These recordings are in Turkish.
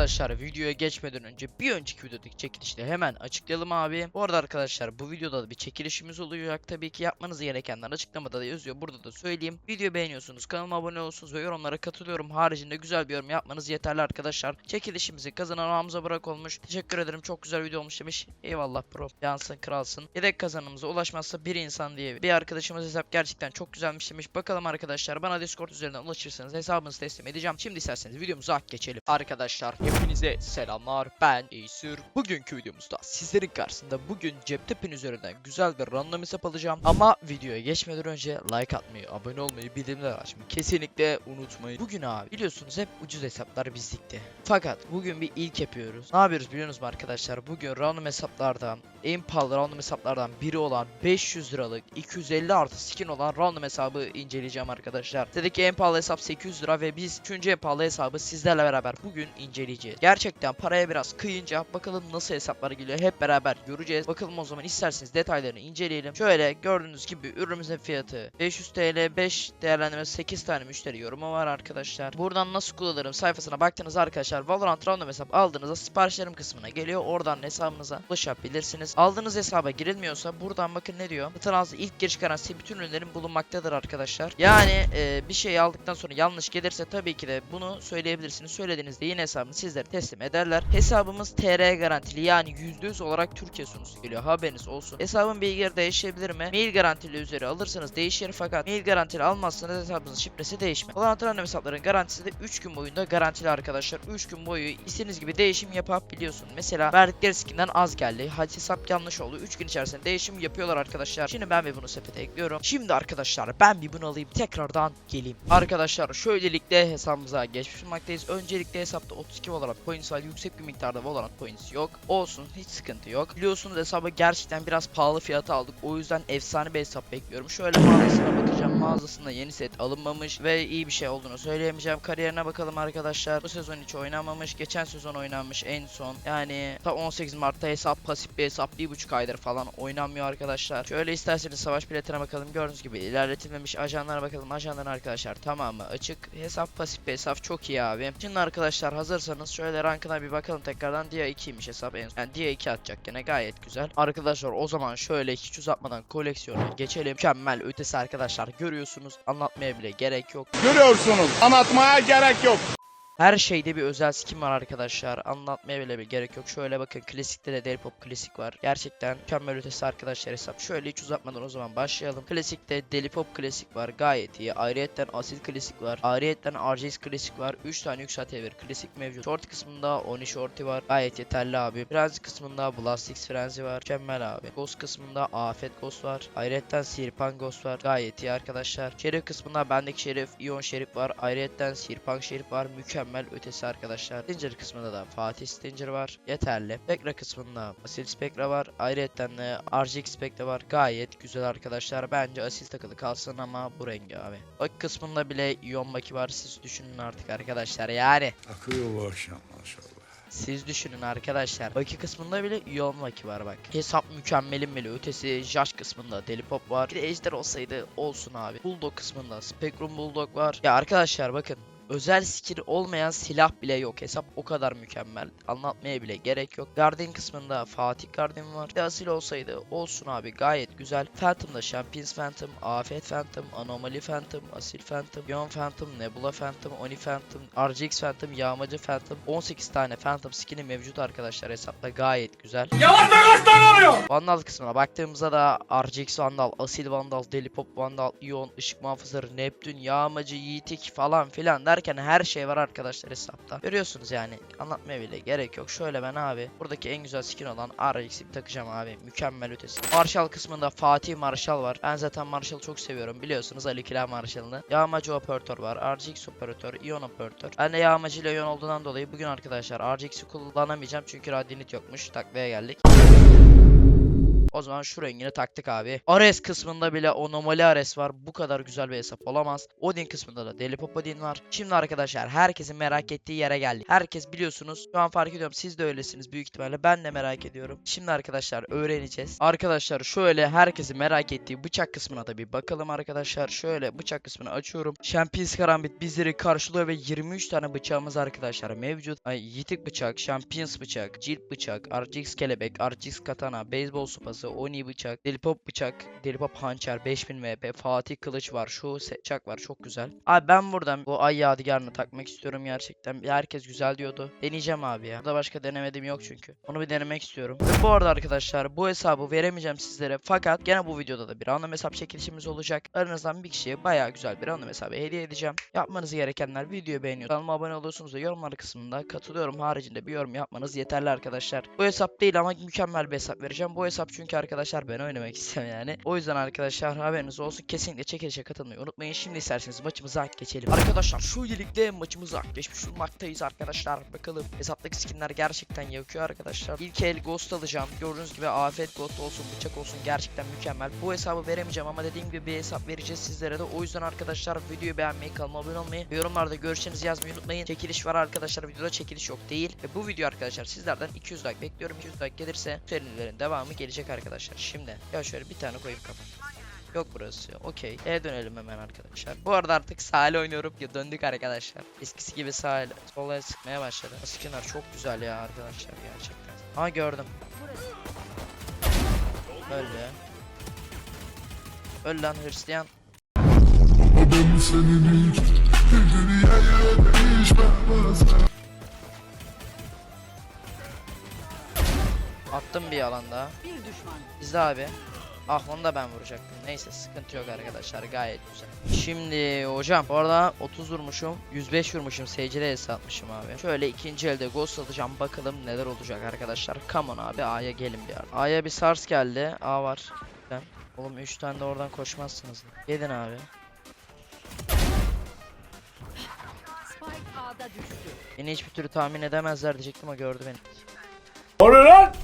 Arkadaşlar videoya geçmeden önce bir önceki videodaki çekilişte hemen açıklayalım abi. Bu arada arkadaşlar bu videoda da bir çekilişimiz olacak. Tabii ki yapmanız gerekenler açıklamada da yazıyor. Burada da söyleyeyim. Videoyu beğeniyorsunuz, kanalıma abone olursunuz ve yorumlara katılıyorum. Haricinde güzel bir yorum yapmanız yeterli arkadaşlar. Çekilişimizi kazanan Hamza Burak olmuş. Teşekkür ederim. Çok güzel video olmuş demiş. Eyvallah bro. Yansın kralsın. Yedek kazanımıza ulaşmazsa bir insan diye bir arkadaşımız hesap gerçekten çok güzelmiş demiş. Bakalım arkadaşlar bana Discord üzerinden ulaşırsanız hesabınızı teslim edeceğim. Şimdi isterseniz videomuza geçelim. Arkadaşlar hepinize selamlar. Ben Acer. Bugünkü videomuzda sizlerin karşısında bugün cep pin üzerinden güzel bir random hesap alacağım. Ama videoya geçmeden önce like atmayı, abone olmayı, bildirimleri açmayı kesinlikle unutmayın. Bugün abi biliyorsunuz hep ucuz hesaplar bizlikte. Fakat bugün bir ilk yapıyoruz. Ne yapıyoruz biliyor musunuz arkadaşlar? Bugün random hesaplardan en pahalı random hesaplardan biri olan 500 liralık 250 artı skin olan random hesabı inceleyeceğim arkadaşlar. Dedik ki en pahalı hesap 800 lira ve biz 3. en pahalı hesabı sizlerle beraber bugün inceleyeceğiz. Gerçekten paraya biraz kıyınca bakalım nasıl hesaplar geliyor hep beraber göreceğiz. Bakalım o zaman isterseniz detaylarını inceleyelim. Şöyle gördüğünüz gibi ürünümüzün fiyatı 500 TL 5 değerlendirme 8 tane müşteri yorumu var arkadaşlar. Buradan nasıl kullanırım sayfasına baktığınızda arkadaşlar Valorant random hesap aldığınızda siparişlerim kısmına geliyor. Oradan hesabınıza ulaşabilirsiniz. Aldığınız hesaba girilmiyorsa buradan bakın ne diyor. Tanazlı ilk giriş garantisi bütün ürünlerin bulunmaktadır arkadaşlar. Yani e, bir şey aldıktan sonra yanlış gelirse tabii ki de bunu söyleyebilirsiniz. Söylediğinizde yine hesabını sizlere teslim ederler. Hesabımız TR garantili yani %100 olarak Türkiye sunusu geliyor. Haberiniz olsun. Hesabın bilgileri değişebilir mi? Mail garantili üzeri alırsanız değişir fakat mail garantili almazsanız hesabınızın şifresi değişmez. Valorant random hesapların garantisi de 3 gün boyunda garantili arkadaşlar. 3 gün boyu istediğiniz gibi değişim yapabiliyorsun. Mesela verdikleri skinden az geldi. Hadi hesap yanlış oldu. 3 gün içerisinde değişim yapıyorlar arkadaşlar. Şimdi ben ve bunu sepete ekliyorum. Şimdi arkadaşlar ben bir bunu alayım tekrardan geleyim. Arkadaşlar şöylelikle hesabımıza geçmiş olmaktayız. Öncelikle hesapta 32 Valorant points var. Yüksek bir miktarda Valorant points yok. Olsun hiç sıkıntı yok. Biliyorsunuz hesabı gerçekten biraz pahalı fiyata aldık. O yüzden efsane bir hesap bekliyorum. Şöyle mağazasına bakacağım. Mağazasında yeni set alınmamış ve iyi bir şey olduğunu söyleyemeyeceğim. Kariyerine bakalım arkadaşlar. Bu sezon hiç oynanmamış. Geçen sezon oynanmış en son. Yani ta 18 Mart'ta hesap pasif bir hesap. Bir buçuk aydır falan oynanmıyor arkadaşlar. Şöyle isterseniz savaş biletine bakalım. Gördüğünüz gibi ilerletilmemiş ajanlara bakalım. Ajanların arkadaşlar tamamı açık. Hesap pasif bir hesap çok iyi abi. Şimdi arkadaşlar hazırsanız şöyle rankına bir bakalım tekrardan. Dia 2'ymiş hesap en Yani Dia 2 atacak gene gayet güzel. Arkadaşlar o zaman şöyle hiç uzatmadan koleksiyona geçelim. Mükemmel ötesi arkadaşlar görüyorsunuz. Anlatmaya bile gerek yok. Görüyorsunuz. Anlatmaya gerek yok. Her şeyde bir özel skin var arkadaşlar. Anlatmaya bile bir gerek yok. Şöyle bakın klasikte de Deli Pop klasik var. Gerçekten mükemmel ötesi arkadaşlar hesap. Şöyle hiç uzatmadan o zaman başlayalım. Klasikte Deli Pop klasik var. Gayet iyi. Ayrıyetten Asil klasik var. Ayrıyetten RJS klasik var. 3 tane yükseltiye bir klasik mevcut. Short kısmında Oni Shorty var. Gayet yeterli abi. Frenzy kısmında Blastix Frenzy var. Mükemmel abi. Ghost kısmında Afet Ghost var. Ayrıyetten Sirpan Ghost var. Gayet iyi arkadaşlar. Şerif kısmında bendeki Şerif, Ion Şerif var. Ayrıyetten Sirpan Şerif var. Mükemmel ötesi arkadaşlar. Stinger kısmında da Fatih Stinger var. Yeterli. Spectra kısmında Asil Spectra var. Ayrıyetten de RGX Spectra var. Gayet güzel arkadaşlar. Bence Asil takılı kalsın ama bu rengi abi. Bak kısmında bile Ion Maki var. Siz düşünün artık arkadaşlar. Yani Akıyor bu akşam maşallah. siz düşünün arkadaşlar. Baki kısmında bile Ion Maki var bak. Hesap mükemmelin bile ötesi Josh kısmında Deli Pop var. Bir de Ejder olsaydı olsun abi. Bulldog kısmında Spectrum Bulldog var. Ya arkadaşlar bakın özel skill olmayan silah bile yok. Hesap o kadar mükemmel. Anlatmaya bile gerek yok. Guardian kısmında Fatih Guardian var. Bir de asil olsaydı olsun abi gayet güzel. Phantom'da Champions Phantom, Afet Phantom, Anomaly Phantom, Asil Phantom, Yon Phantom, Nebula Phantom, Oni Phantom, RGX Phantom, Yağmacı Phantom. 18 tane Phantom skin'i mevcut arkadaşlar hesapta gayet güzel. Vandal kısmına baktığımızda da RGX Vandal, Asil Vandal, Deli Pop Vandal, Ion, Işık Muhafızları, Neptün, Yağmacı, Yiğitik falan filan derken her şey var arkadaşlar hesapta. Görüyorsunuz yani anlatmaya bile gerek yok. Şöyle ben abi buradaki en güzel skin olan RGX'i bir takacağım abi. Mükemmel ötesi. Marshall kısmında Fatih Marshall var. Ben zaten Marshall'ı çok seviyorum biliyorsunuz Ali Kila Marshall'ını. Yağmacı operatör var. RGX operatör, Ion operatör. Ben de Yağmacı ile Ion olduğundan dolayı bugün arkadaşlar RGX'i kullanamayacağım çünkü Radinit yokmuş. Takviye geldik. O zaman şu rengini taktık abi. Ares kısmında bile anomali Ares var. Bu kadar güzel bir hesap olamaz. Odin kısmında da Deli Pop Odin var. Şimdi arkadaşlar herkesin merak ettiği yere geldik. Herkes biliyorsunuz. Şu an fark ediyorum siz de öylesiniz büyük ihtimalle. Ben de merak ediyorum. Şimdi arkadaşlar öğreneceğiz. Arkadaşlar şöyle herkesin merak ettiği bıçak kısmına da bir bakalım arkadaşlar. Şöyle bıçak kısmını açıyorum. Champions Karambit bizleri karşılıyor ve 23 tane bıçağımız arkadaşlar mevcut. Ay yitik bıçak, Champions bıçak, cilt bıçak, RGX kelebek, RGX katana, beyzbol sopası, Oni bıçak, Delipop bıçak, Delipop hançer, 5000 VP, Fatih kılıç var, şu bıçak var çok güzel. Abi ben buradan bu ay yadigarını takmak istiyorum gerçekten. Herkes güzel diyordu. Deneyeceğim abi ya. Burada başka denemediğim yok çünkü. Onu bir denemek istiyorum. Bu arada arkadaşlar bu hesabı veremeyeceğim sizlere. Fakat gene bu videoda da bir random hesap çekilişimiz olacak. Aranızdan bir kişiye bayağı güzel bir random hesabı hediye edeceğim. Yapmanız gerekenler videoyu beğeniyor. Kanalıma abone oluyorsunuz ve yorumlar kısmında katılıyorum haricinde bir yorum yapmanız yeterli arkadaşlar. Bu hesap değil ama mükemmel bir hesap vereceğim. Bu hesap çünkü arkadaşlar ben oynamak istiyorum yani. O yüzden arkadaşlar haberiniz olsun. Kesinlikle çekilişe katılmayı unutmayın. Şimdi isterseniz maçımıza geçelim. Arkadaşlar şu iyilikle maçımıza geçmiş bulmaktayız arkadaşlar. Bakalım hesaptaki skinler gerçekten yakıyor arkadaşlar. İlk el ghost alacağım. Gördüğünüz gibi afet ghost olsun bıçak olsun gerçekten mükemmel. Bu hesabı veremeyeceğim ama dediğim gibi bir hesap vereceğiz sizlere de. O yüzden arkadaşlar videoyu beğenmeyi, kanalıma abone olmayı ve yorumlarda görüşlerinizi yazmayı unutmayın. Çekiliş var arkadaşlar. Videoda çekiliş yok değil. Ve bu video arkadaşlar sizlerden 200 like bekliyorum. 200 like gelirse serilerin devamı gelecek arkadaşlar. Şimdi ya şöyle bir tane koyayım kafama. Yok burası. Okey. E dönelim hemen arkadaşlar. Bu arada artık sahile oynuyorum ya döndük arkadaşlar. Eskisi gibi sahil. Solaya sıkmaya başladı. Skinler çok güzel ya arkadaşlar gerçekten. Ha gördüm. Öldü. Öl lan hırslayan. Attım bir alan daha. Bir düşman. İzle abi. Ah onu da ben vuracaktım. Neyse sıkıntı yok arkadaşlar gayet güzel. Şimdi hocam bu arada 30 vurmuşum. 105 vurmuşum. SC'de atmışım abi. Şöyle ikinci elde ghost alacağım. Bakalım neler olacak arkadaşlar. Come on abi A'ya gelin bir ara. A'ya bir sars geldi. A var. Ben. Oğlum 3 tane de oradan koşmazsınız. Gelin abi. Spike A'da düştü. Beni hiçbir türlü tahmin edemezler diyecektim ama gördü beni. O ne lan?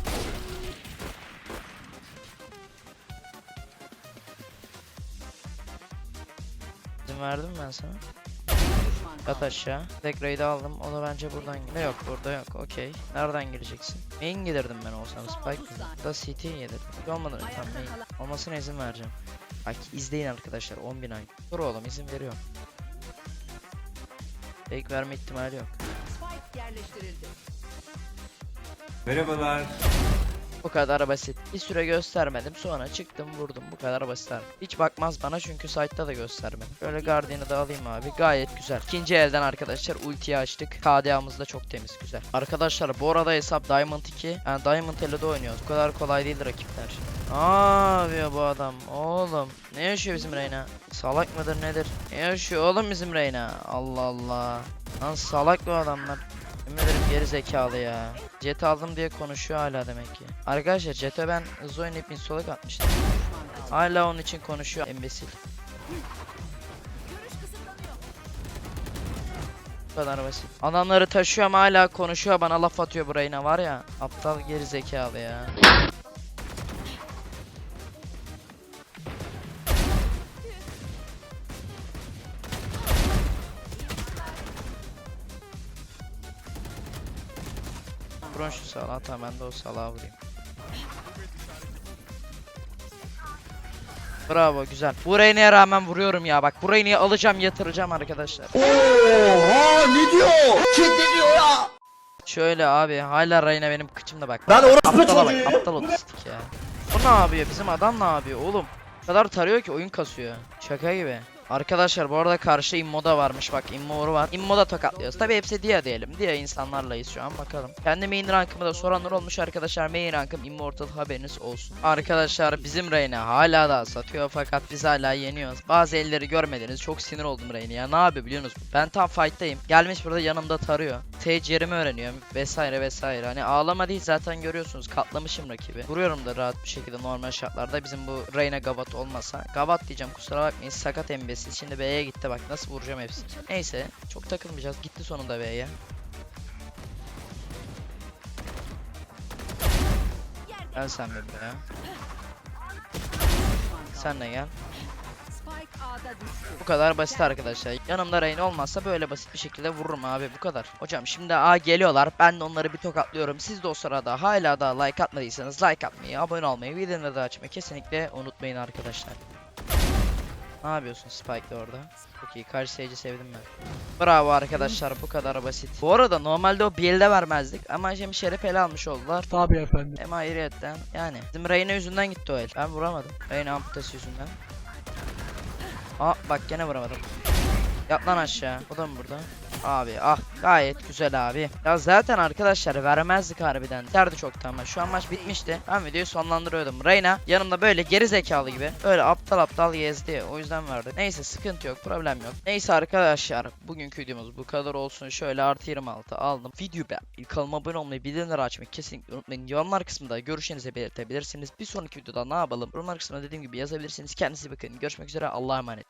Verdim ben sana. Yat aşağı. Tek aldım. O da bence buradan geliyor. Yok burada yok. Okey. Nereden gireceksin? Main gelirdim ben olsam. Spike mi? Da CT yedirdim. Olmadan önce tam main. Olmasına izin vereceğim. Bak izleyin arkadaşlar. 10.000 ay. Dur oğlum izin veriyorum. Fake verme ihtimali yok. Spike yerleştirildi. Merhabalar. Bu kadar basit. Bir süre göstermedim. Sonra çıktım vurdum. Bu kadar basit abi. Hiç bakmaz bana çünkü site'da da göstermedim. Şöyle Guardian'ı da alayım abi. Gayet güzel. İkinci elden arkadaşlar ultiyi açtık. KDA'mız da çok temiz güzel. Arkadaşlar bu arada hesap Diamond 2. Yani Diamond 50'de oynuyoruz. Bu kadar kolay değil rakipler. Yapıyor bu adam. Oğlum. Ne yaşıyor bizim Reyna? Salak mıdır nedir? Ne yaşıyor oğlum bizim Reyna? Allah Allah. Lan salak bu adamlar. Yemin ederim geri zekalı ya. Jet aldım diye konuşuyor hala demek ki. Arkadaşlar Jet'e ben hızlı oynayıp insolak atmıştım. Hala onun için konuşuyor embesil. Bu kadar basit. Adamları taşıyor ama hala konuşuyor bana laf atıyor buraya ne var ya. Aptal geri zekalı ya. Vurun şu salağı tamam ben de o salağı vurayım. Bravo güzel. Burayı neye rağmen vuruyorum ya bak burayı niye alacağım yatıracağım arkadaşlar. Oha ne diyor? Kim ne diyor ya? Şöyle abi hala Reyna benim kıçımda bak. Lan orospu Aptala bak çocuğu. aptal otistik ya. Bu ne yapıyor bizim adam ne yapıyor oğlum? O kadar tarıyor ki oyun kasıyor. Şaka gibi. Arkadaşlar bu arada karşı immoda varmış bak immoru var. Immoda tokatlıyoruz. Tabi hepsi dia diyelim. Dia insanlarlayız şu an bakalım. Kendi main rankımı da soranlar olmuş arkadaşlar. Main rankım immortal haberiniz olsun. Arkadaşlar bizim Reyna hala da satıyor fakat biz hala yeniyoruz. Bazı elleri görmediniz. Çok sinir oldum Reyna. Ne yapıyor biliyorsunuz? Ben tam fight'tayım. Gelmiş burada yanımda tarıyor. Sage yerimi öğreniyorum vesaire vesaire. Hani ağlama değil zaten görüyorsunuz. Katlamışım rakibi. Vuruyorum da rahat bir şekilde normal şartlarda. Bizim bu Reyna Gavat olmasa. Gavat diyeceğim kusura bakmayın. Sakat embesil. Şimdi B'ye gitti bak. Nasıl vuracağım hepsini. Neyse. Çok takılmayacağız. Gitti sonunda B'ye. Gel sen buraya. Sen de gel. Bu kadar basit arkadaşlar. Yanımda Rain olmazsa böyle basit bir şekilde vururum abi bu kadar. Hocam şimdi A geliyorlar. Ben de onları bir tokatlıyorum. Siz de o sırada hala da like atmadıysanız like atmayı, abone olmayı, videoları da açmayı kesinlikle unutmayın arkadaşlar. Ne yapıyorsun Spike de orada? Çok iyi. Karşı seyirci sevdim ben. Bravo arkadaşlar bu kadar basit. Bu arada normalde o bir elde vermezdik ama şimdi Şerif ele almış oldular. Tabii efendim. Hem ayrıyetten yani. Bizim Reyna yüzünden gitti o el. Ben vuramadım. Reyna amputası yüzünden. Aa bak gene vuramadım. Yat lan aşağı. O da mı burada? Abi ah gayet güzel abi. Ya zaten arkadaşlar vermezdik harbiden. Derdi çoktan ama şu an maç bitmişti. Ben videoyu sonlandırıyordum. Reyna yanımda böyle geri zekalı gibi. Öyle aptal aptal gezdi. O yüzden verdi. Neyse sıkıntı yok problem yok. Neyse arkadaşlar bugünkü videomuz bu kadar olsun. Şöyle artı 26 aldım. Video. İlk kanalıma abone olmayı bildirimleri açmayı kesinlikle unutmayın. Yorumlar kısmında görüşlerinizi belirtebilirsiniz. Bir sonraki videoda ne yapalım? Yorumlar kısmında dediğim gibi yazabilirsiniz. Kendinize bakın. Görüşmek üzere. Allah'a emanet.